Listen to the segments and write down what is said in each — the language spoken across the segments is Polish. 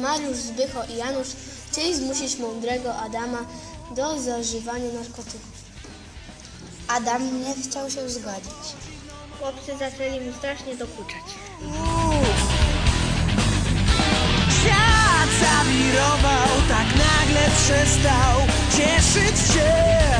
Mariusz, Zbycho i Janusz chcieli zmusić mądrego Adama do zażywania narkotyków. Adam nie chciał się zgodzić. Chłopcy zaczęli mu strasznie dokuczać. Świat zawirował, tak nagle przestał cieszyć się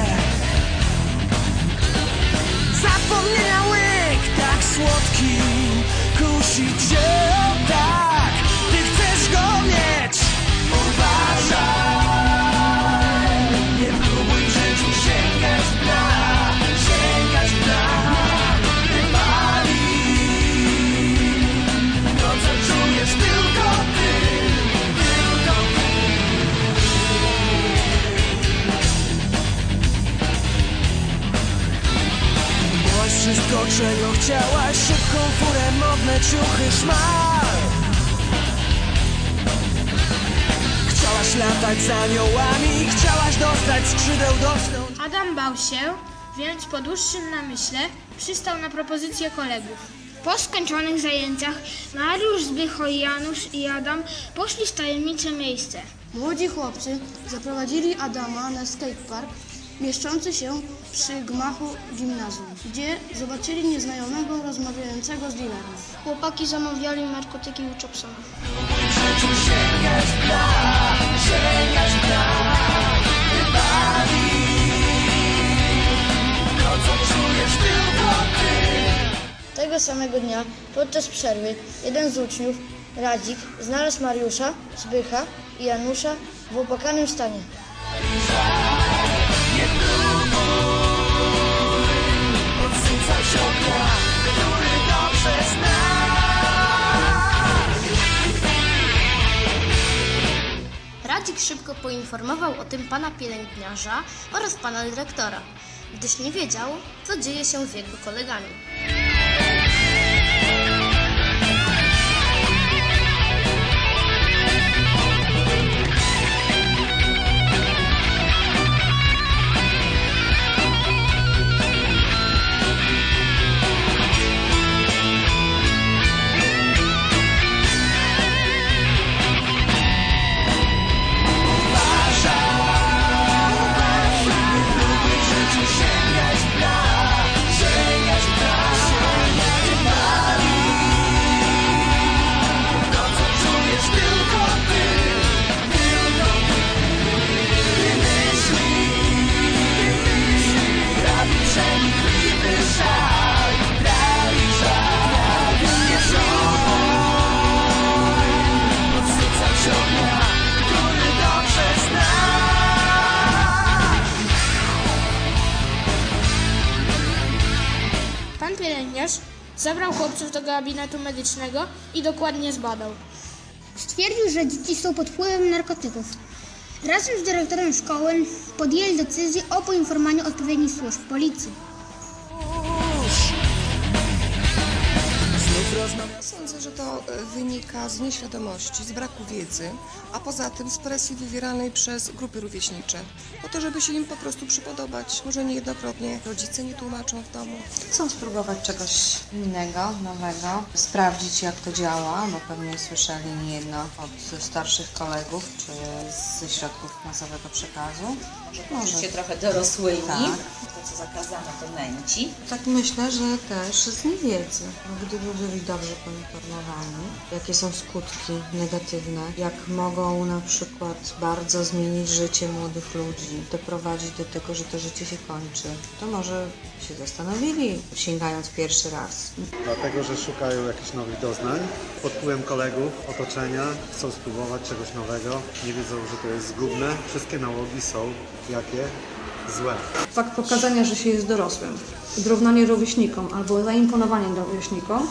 ciuchy, szmal. Chciałaś latać za aniołami, chciałaś dostać skrzydeł, dotknąć. Adam bał się, więc po dłuższym namyśle przystał na propozycję kolegów. Po skończonych zajęciach Mariusz, Zbycho, Janusz i Adam poszli w tajemnicze miejsce. Młodzi chłopcy zaprowadzili Adama na skatepark mieszczący się przy gmachu gimnazjum, gdzie zobaczyli nieznajomego rozmawiającego z dealerem. Chłopaki zamawiali narkotyki u Chopsona. Tego samego dnia, podczas przerwy, jeden z uczniów, Radzik, znalazł Mariusza, Zbycha i Janusza w opłakanym stanie. Radzik szybko poinformował o tym pana pielęgniarza oraz pana dyrektora, gdyż nie wiedział, co dzieje się z jego kolegami. Chłopców do gabinetu medycznego i dokładnie zbadał. Stwierdził, że dzieci są pod wpływem narkotyków. Razem z dyrektorem szkoły podjęli decyzję o poinformowaniu odpowiednich służb policji. Sądzę, że to e, wynika z nieświadomości, z braku wiedzy, a poza tym z presji wywieranej przez grupy rówieśnicze. Po to, żeby się im po prostu przypodobać. Może niejednokrotnie rodzice nie tłumaczą w domu. Chcą spróbować czegoś innego, nowego, sprawdzić jak to działa, bo pewnie słyszeli niejedno od starszych kolegów czy ze środków masowego przekazu. Może się trochę dorosłymi. Tak. To, co zakazano, to nęci. tak myślę, że też z niewiedzy. No, gdyby byli dobrze poinformowani, jakie są skutki negatywne, jak mogą na przykład bardzo zmienić życie młodych ludzi, doprowadzić do tego, że to życie się kończy, to może się zastanowili, sięgając pierwszy raz. Dlatego, że szukają jakichś nowych doznań. Pod wpływem kolegów, otoczenia, chcą spróbować czegoś nowego, nie wiedzą, że to jest zgubne. Wszystkie nałogi są jakie? Złe. Fakt pokazania, że się jest dorosłym, zrównanie rówieśnikom albo zaimponowanie rówieśnikom,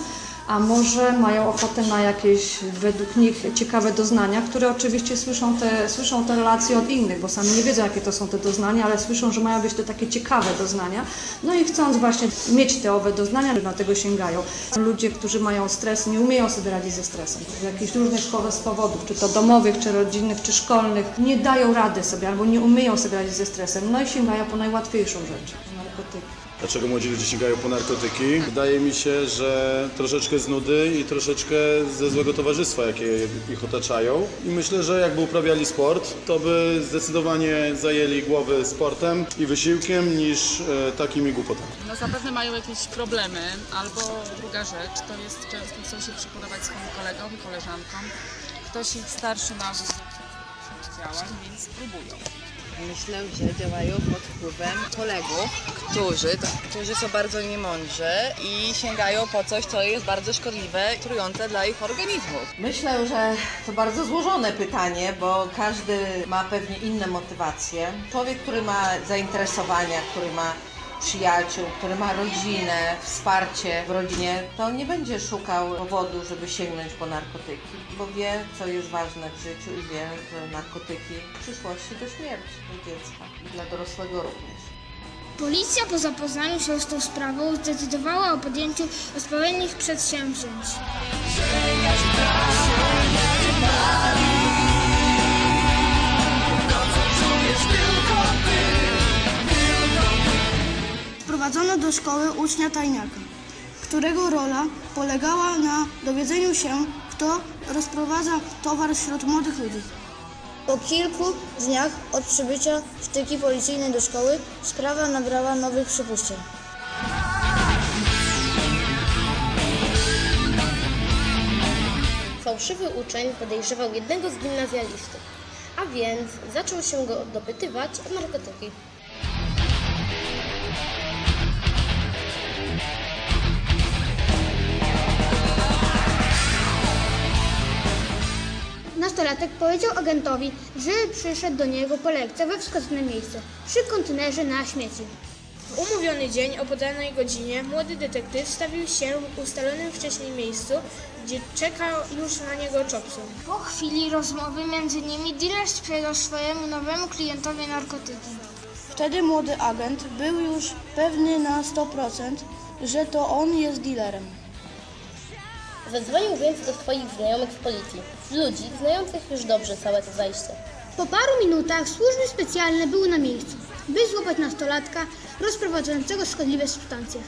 a może mają ochotę na jakieś według nich ciekawe doznania, które oczywiście słyszą te, słyszą te relacje od innych, bo sami nie wiedzą jakie to są te doznania, ale słyszą, że mają być to takie ciekawe doznania. No i chcąc właśnie mieć te owe doznania, dlatego sięgają. Ludzie, którzy mają stres, nie umieją sobie radzić ze stresem. Z jakichś różnych z powodów, czy to domowych, czy rodzinnych, czy szkolnych, nie dają rady sobie albo nie umieją sobie radzić ze stresem, no i sięgają po najłatwiejszą rzecz, narkotyki. Dlaczego młodzi ludzie sięgają po narkotyki? Wydaje mi się, że troszeczkę z nudy i troszeczkę ze złego towarzystwa, jakie ich otaczają. I myślę, że jakby uprawiali sport, to by zdecydowanie zajęli głowy sportem i wysiłkiem niż e, takimi głupotami. No zapewne mają jakieś problemy, albo druga rzecz, to jest często chcą się przypodobać swoim kolegom, koleżankom. Ktoś ich starszy na działań, więc próbują. Myślę, że działają pod wpływem kolegów, którzy, którzy są bardzo niemądrzy i sięgają po coś, co jest bardzo szkodliwe, trujące dla ich organizmów. Myślę, że to bardzo złożone pytanie, bo każdy ma pewnie inne motywacje. Człowiek, który ma zainteresowania, który ma przyjaciół, który ma rodzinę, wsparcie w rodzinie, to nie będzie szukał powodu, żeby sięgnąć po narkotyki, bo wie, co jest ważne w życiu i wie, że narkotyki w przyszłości to śmierć dla dziecka i dla dorosłego również. Policja po zapoznaniu się z tą sprawą zdecydowała o podjęciu odpowiednich przedsięwzięć. Do szkoły ucznia tajniaka, którego rola polegała na dowiedzeniu się, kto rozprowadza towar wśród młodych ludzi. Po kilku dniach od przybycia wtyki policyjnej do szkoły sprawa nabrała nowych przypuszczeń. Fałszywy uczeń podejrzewał jednego z gimnazjalistów, a więc zaczął się go dopytywać o narkotyki. Nastolatek powiedział agentowi, że przyszedł do niego po lekcjach we wskazane miejsce, przy kontenerze na śmieci. W umówiony dzień o podanej godzinie młody detektyw stawił się w ustalonym wcześniej miejscu, gdzie czekał już na niego Chopson. Po chwili rozmowy między nimi dealer sprzedał swojemu nowemu klientowi narkotyki. Wtedy młody agent był już pewny na 100%, że to on jest dealerem. Zadzwonił więc do swoich znajomych z policji, ludzi znających już dobrze całe to zajście. Po paru minutach służby specjalne były na miejscu, by złapać nastolatka rozprowadzającego szkodliwe substancje.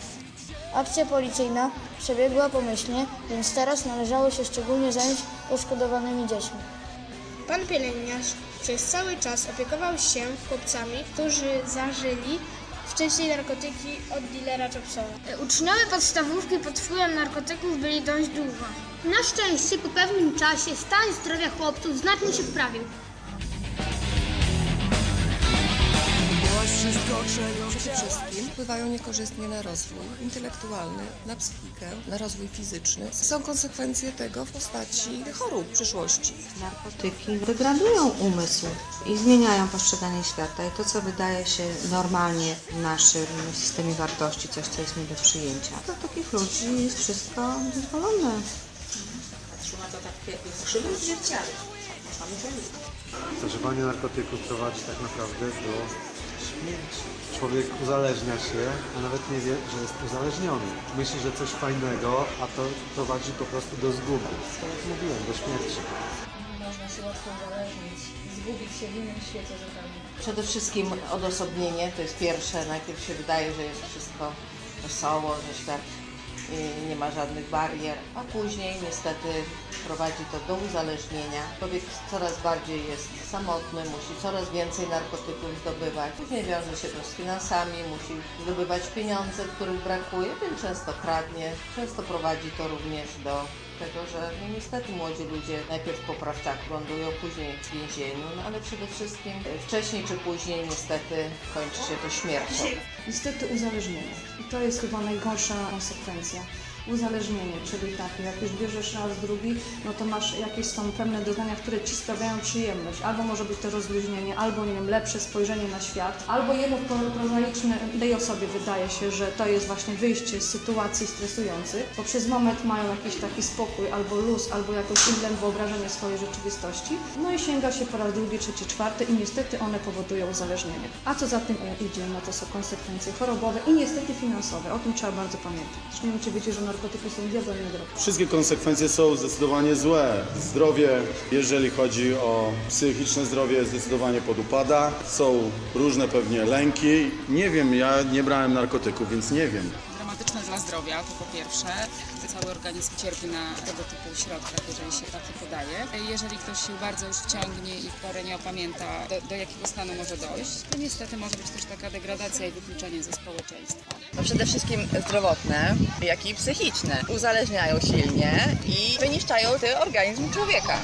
Akcja policyjna przebiegła pomyślnie, więc teraz należało się szczególnie zająć poszkodowanymi dziećmi. Pan pielęgniarz przez cały czas opiekował się chłopcami, którzy zażyli wcześniej narkotyki od dealera Chopsona. Uczniowie podstawówki pod wpływem narkotyków byli dość długo. Na szczęście po pewnym czasie stan zdrowia chłopców znacznie się poprawił. Wszystko, czego Przede wszystkim wpływają niekorzystnie na rozwój intelektualny, na psychikę, na rozwój fizyczny. Są konsekwencje tego w postaci chorób w przyszłości. Narkotyki degradują umysł i zmieniają postrzeganie świata i to, co wydaje się normalnie w naszym systemie wartości, coś, co jest nie do przyjęcia, dla takich ludzi jest wszystko dozwolone. Trzyma to tak zwierciale. Mamy to Zażywanie narkotyków prowadzi tak naprawdę do. Człowiek uzależnia się, a nawet nie wie, że jest uzależniony. Myśli, że coś fajnego, a to prowadzi po prostu do zguby. Tak jak mówiłem, do śmierci. Można się łatwo uzależnić, zgubić się w innym świecie zupełnie. Przede wszystkim odosobnienie to jest pierwsze. Najpierw się wydaje, że jest wszystko wesoło, że świat nie ma żadnych barier, a później niestety prowadzi to do uzależnienia. Człowiek coraz bardziej jest samotny, musi coraz więcej narkotyków zdobywać. Później wiąże się to z finansami, musi zdobywać pieniądze, których brakuje, więc często kradnie. Często prowadzi to również do tego, że no niestety młodzi ludzie najpierw w poprawczach lądują, później w więzieniu, no ale przede wszystkim y, wcześniej czy później niestety kończy się to śmiercią. Niestety uzależnienie. I to jest chyba najgorsza konsekwencja. Uzależnienie, czyli tak, jak już bierzesz raz, drugi, no to masz jakieś są pewne doznania, które ci sprawiają przyjemność. Albo może być to rozluźnienie, albo nie wiem, lepsze spojrzenie na świat, albo jedno pro- prozaiczne, tej osobie wydaje się, że to jest właśnie wyjście z sytuacji stresujących, bo przez moment mają jakiś taki spokój, albo luz, albo jakieś inne wyobrażenie swojej rzeczywistości. No i sięga się po raz drugi, trzeci, czwarty i niestety one powodują uzależnienie. A co za tym idzie, no to są konsekwencje chorobowe i niestety finansowe. O tym trzeba bardzo pamiętać. Nie wiem, czy wiecie, że narkotyki są. Wszystkie konsekwencje są zdecydowanie złe. Zdrowie, jeżeli chodzi o psychiczne zdrowie, zdecydowanie podupada. Są różne pewnie lęki. Nie wiem, ja nie brałem narkotyków, więc nie wiem. Dla zdrowia, to po pierwsze. Cały organizm cierpi na tego typu środkach, jeżeli się takie podaje. Jeżeli ktoś się bardzo już wciągnie i w porę nie opamięta, do, do jakiego stanu może dojść, to niestety może być też taka degradacja i wykluczenie ze społeczeństwa. No przede wszystkim zdrowotne, jak i psychiczne. Uzależniają silnie i wyniszczają ten organizm człowieka.